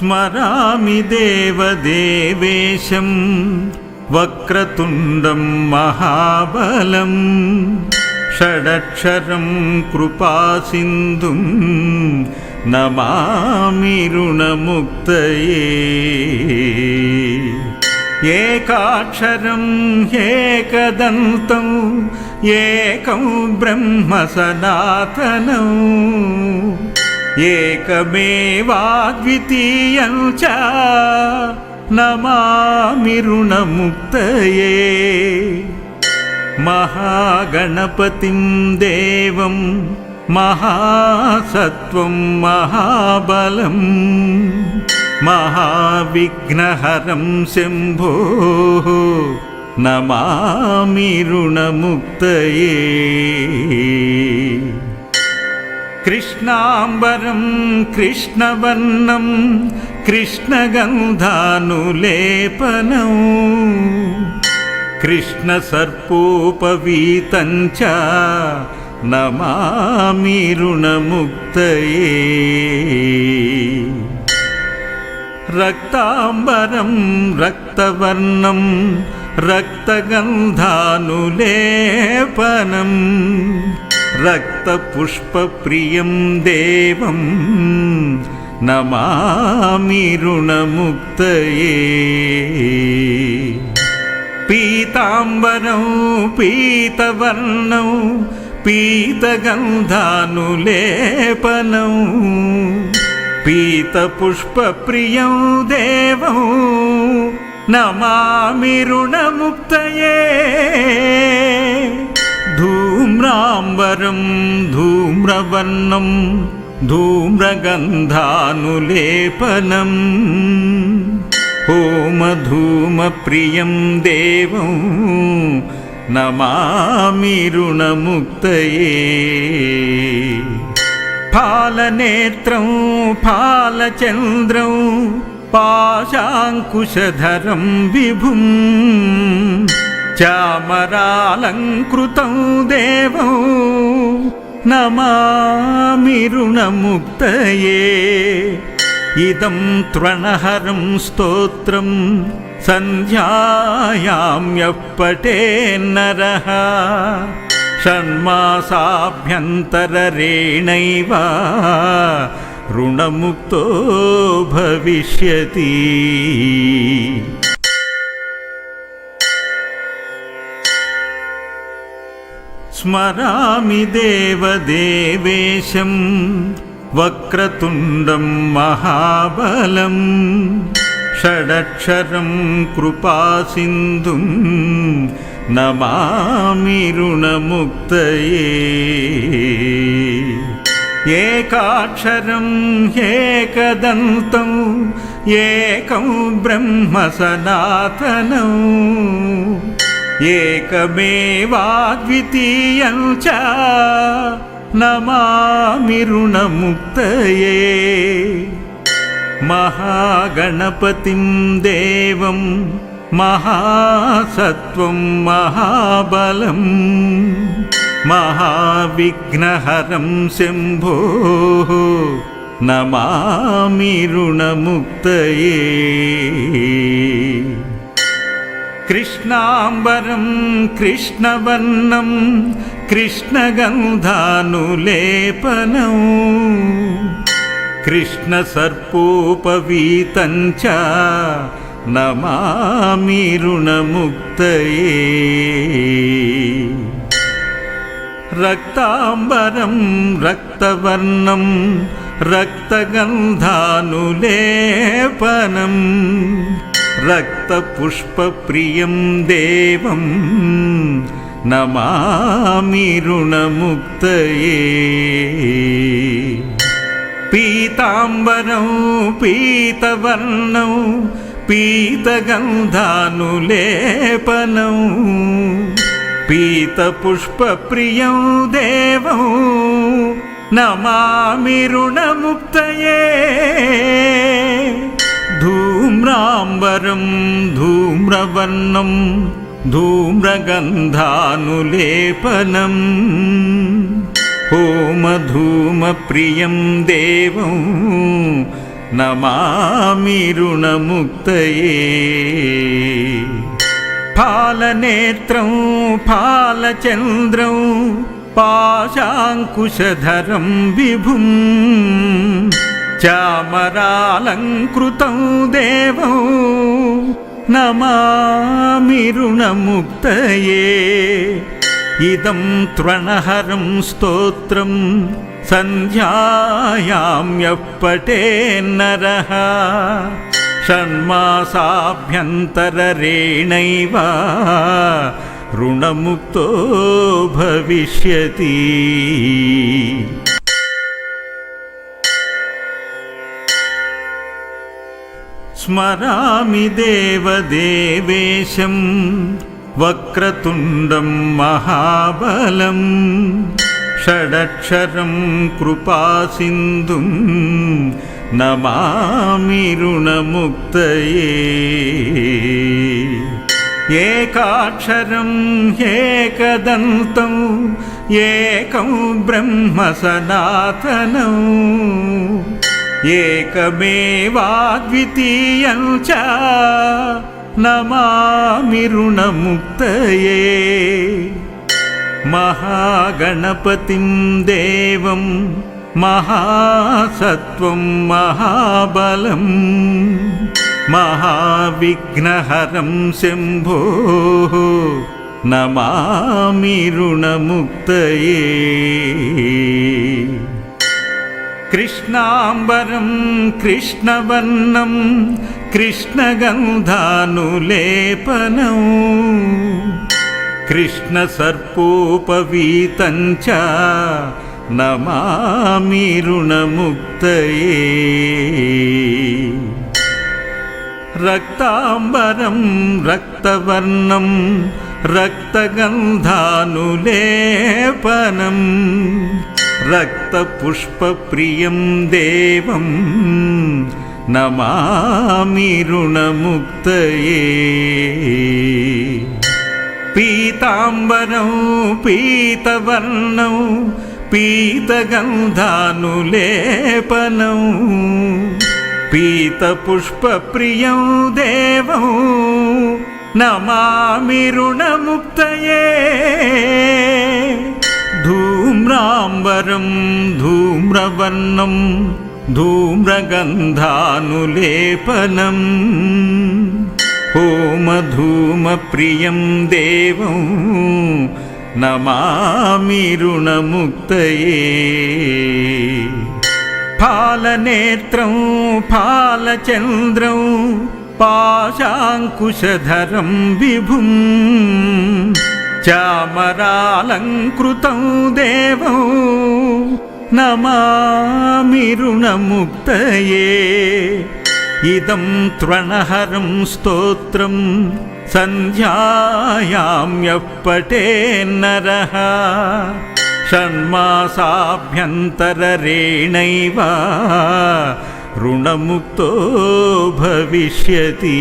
स्मरामि देवदेवेशं वक्रतुण्डं महाबलं षडक्षरं कृपासिन्धुं नमामि ऋणमुक्तये एकाक्षरं एकदन्तौ एकं ब्रह्मसनातनौ ఏకమేవాద్వితీయం చ నమామిరుణముక్తయే మహాగణపతిం దేవం మహాసత్వం మహాబలం మహావిఘ్నహరం శంభో. నమామిరుణముక్తయే రుణముక్తయే కృష్ణాంబరం కృష్ణవర్ణం కృష్ణగంధానులేపనం. కృష్ణసర్పోపవీతం చ నమామి రుణముక్తయే. రక్తాంబరం రక్తవర్ణం రక్తగంధానులేపనం. రక్తపుష్పప్రియం దేవం నమామి రుణముక్తయే పీతాంబరం పీతవర్ణం పీతగంధానులేపనం పీతపుష్పప్రియం దేవం నమామి రుణముక్తయే ధూమ్రాంబరం ధూమ్రవర్ణం ధూమ్రగంధానులేపనం హోమధూమప్రియం దేవం నమామి రుణముక్తయే ఫాలనేత్రం ఫాలచంద్రం పాశాంకుశధరం విభుం చామరాలంకృతం దేవం నమామిరుణముక్తయే ఇదం త్రణహరం స్తోత్రం సంధ్యాయామ్యః పఠేన్నరः షణ్మాసాభ్యంతరరేణైవ రుణముక్తో భవిష్యతి स्मरामि देवदेवेशं वक्रतुण्डं महाबलं षडक्षरं कृपासिन्धुं नमामि ऋणमुक्तये एकाक्षरं एकदन्तौ एकं ब्रह्मसनातनौ ఏకమేవాద్వితీయం చ నమామిరుణముక్తయే మహాగణపతిం దేవం మహాసత్వం మహాబలం. మహావిఘ్నహరం శంభో నమామిరుణముక్తయే రుణముక్తయే కృష్ణాంబరం కృష్ణవర్ణం కృష్ణగంధానులేపనం. కృష్ణసర్పోపవీతం చ నమామి రుణముక్తయే. రక్తాంబరం రక్తవర్ణం రక్తగంధానులేపనం. రక్తపుష్పప్రియం దేవం నమామి రుణముక్తయే పీతాంబరం పీతవర్ణం పీతగంధానులేపనం పీతపుష్పప్రియం దేవం నమామి రుణముక్తయే ధూమ్రాంబరం ధూమ్రవర్ణం ధూమ్రగంధానులేపనం హోమధూమప్రియం దేవం నమామి రుణముక్తయే ఫాలనేత్రం ఫాలచంద్రం పాశాంకుశధరం విభుం చామరాలంకృతం దేవం నమామిరుణముక్తయే ఇదం త్రణహరం స్తోత్రం సంధ్యాయామ్యః పఠేన్నరः షణ్మాసాభ్యంతరరేణైవ రుణముక్తో భవిష్యతి स्मरामि देवदेवेशं वक्रतुण्डं महाबलं षडक्षरं कृपासिन्धुं नमामि ऋणमुक्तये एकाक्षरं एकदन्तौ एकं ब्रह्मसनातनौ ఏకమేవాద్వితీయం చ నమామి రుణముక్తయే. మహాగణపతిం దేవం మహాసత్వం మహాబలం. మహావిఘ్నహరం శంభో నమామి రుణముక్తయే. కృష్ణాంబరం కృష్ణవర్ణం కృష్ణగంధానులేపనం. కృష్ణసర్పోపవీతం చ నమామి రుణముక్తయే. రక్తాంబరం రక్తవర్ణం రక్తగంధానులేపనం. రక్తపుష్పప్రియం దేవం నమామి రుణముక్తయే పీతాంబరం పీతవర్ణం పీతగంధానులేపనం పీతపుష్పప్రియం దేవం నమామి రుణముక్తయే ధూమ్రాంబరం ధూమ్రవర్ణం ధూమ్రగంధానులేపనం. హోమధూమప్రియం దేవం నమామి రుణముక్తయే. ఫాలనేత్రం ఫాలచంద్రం పాశాంకుశధరం విభుం. చామరాలంకృతం దేవం నమామి రుణముక్తయే. ఇదం త్రణహరం స్తోత్రం సంధ్యాయామ్యః నర. షణ్మాసాభ్యంతరేణైవ రుణముక్తో భవిష్యతి